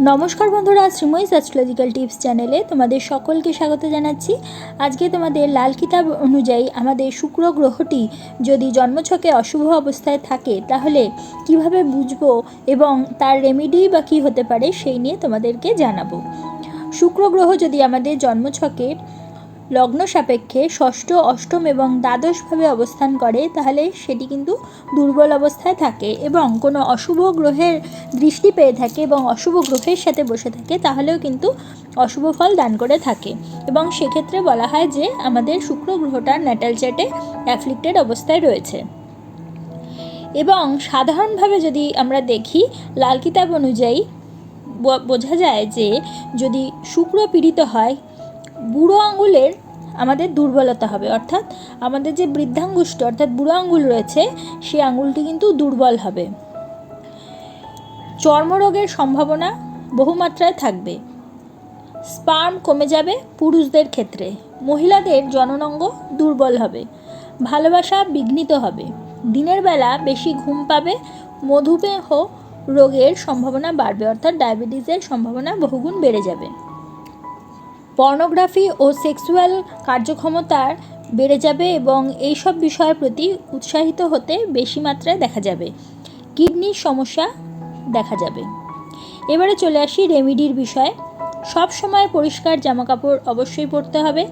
নমস্কার বন্ধুরা Sreemoyee astrological tips চ্যানেলে তোমাদের সকলকে স্বাগত জানাচ্ছি। আজকে তোমাদের লাল কিতাব অনুযায়ী আমাদের শুক্র গ্রহটি যদি জন্মছকে অশুভ অবস্থায় থাকে, তাহলে কীভাবে বুঝব এবং তার রেমিডি বা কী হতে পারে সেই নিয়ে তোমাদেরকে জানাব। শুক্র গ্রহ যদি আমাদের জন্মছকে লগ্ন সাপেক্ষে ষষ্ঠ, অষ্টম এবং দ্বাদশভাবে অবস্থান করে, তাহলে সেটি কিন্তু দুর্বল অবস্থায় থাকে এবং কোনো অশুভ গ্রহের দৃষ্টি পেয়ে থাকে এবং অশুভ গ্রহের সাথে বসে থাকে, তাহলেও কিন্তু অশুভ ফল দান করে থাকে। এবং সেক্ষেত্রে বলা হয় যে, আমাদের শুক্র গ্রহটা ন্যাটাল চ্যাটে অ্যাফ্লিক্টেড অবস্থায় রয়েছে। এবং সাধারণভাবে যদি আমরা দেখি, লাল কিতাব অনুযায়ী বোঝা যায় যে, যদি শুক্র পীড়িত হয়, বুড়ো আঙুলের আমাদের দুর্বলতা হবে। অর্থাৎ আমাদের যে বৃদ্ধাঙ্গুষ্ঠ অর্থাৎ বুড়ো আঙুল রয়েছে, সেই আঙুলটি কিন্তু দুর্বল হবে। চর্মরোগের সম্ভাবনা বহুমাত্রায় থাকবে। স্পার্ম কমে যাবে পুরুষদের ক্ষেত্রে। মহিলাদের জননাঙ্গ দুর্বল হবে। ভালোবাসা বিঘ্নিত হবে। দিনের বেলা বেশি ঘুম পাবে, মধুমেহ রোগের সম্ভাবনা বাড়বে, অর্থাৎ ডায়াবেটিসের সম্ভাবনা বহুগুণ বেড়ে যাবে। পর্নোগ্রাফি ও সেক্সুয়াল কার্যক্ষমতার বেড়ে যাবে এবং এইসব বিষয়ের প্রতি উৎসাহিত হতে বেশি মাত্রায় দেখা যাবে। কিডনির সমস্যা দেখা যাবে। এবারে চলে আসি রেমিডির বিষয়ে। সব সময় পরিষ্কার জামাকাপড় অবশ্যই পরতে হবে।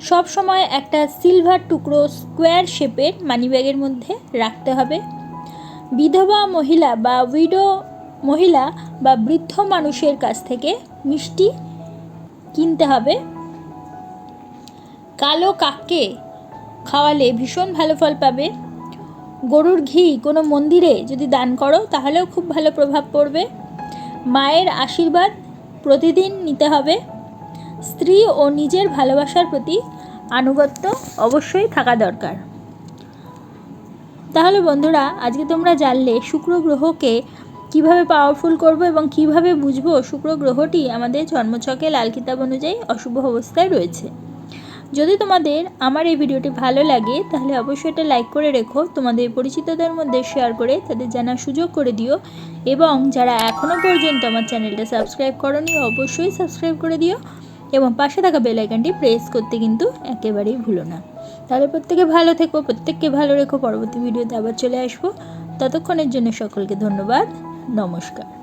সব সময় একটা সিলভার টুকরো স্কোয়ার শেপের মানিব্যাগের মধ্যে রাখতে হবে। বিধবা মহিলা বা উইডো মহিলা বা বৃদ্ধ মানুষের কাছ থেকে মিষ্টি কিনতে হবে। কালো কাককে খাওয়ালে ভীষণ ভালো ফল পাবে। গরুর ঘি কোনো মন্দিরে যদি দান করো, তাহলেও খুব ভালো প্রভাব পড়বে। মায়ের আশীর্বাদ প্রতিদিন নিতে হবে। স্ত্রী ও নিজের ভালোবাসার প্রতি আনুগত্য অবশ্যই থাকা দরকার। তাহলে বন্ধুরা, আজকে তোমরা জানলে শুক্র গ্রহকে কীভাবে পাওয়ারফুল করব এবং কীভাবে বুঝব শুক্র গ্রহটি আমাদের জন্মছকে লাল কিতাব অনুযায়ী অশুভ অবস্থায় রয়েছে। যদি তোমাদের আমার এই ভিডিওটি ভালো লাগে, তাহলে অবশ্যই এটা লাইক করে রেখো, তোমাদের পরিচিতদের মধ্যে শেয়ার করে তাদের জানার সুযোগ করে দিও, এবং যারা এখনও পর্যন্ত আমার চ্যানেলটা সাবস্ক্রাইব করনি, অবশ্যই সাবস্ক্রাইব করে দিও, এবং পাশে থাকা বেল প্রেস করতে কিন্তু একেবারেই ভুলো না। তাহলে প্রত্যেকে ভালো থেকো, প্রত্যেককে ভালো রেখো, পরবর্তী ভিডিওতে আবার চলে আসব। ততক্ষণের জন্য সকলকে ধন্যবাদ। নমস্কার।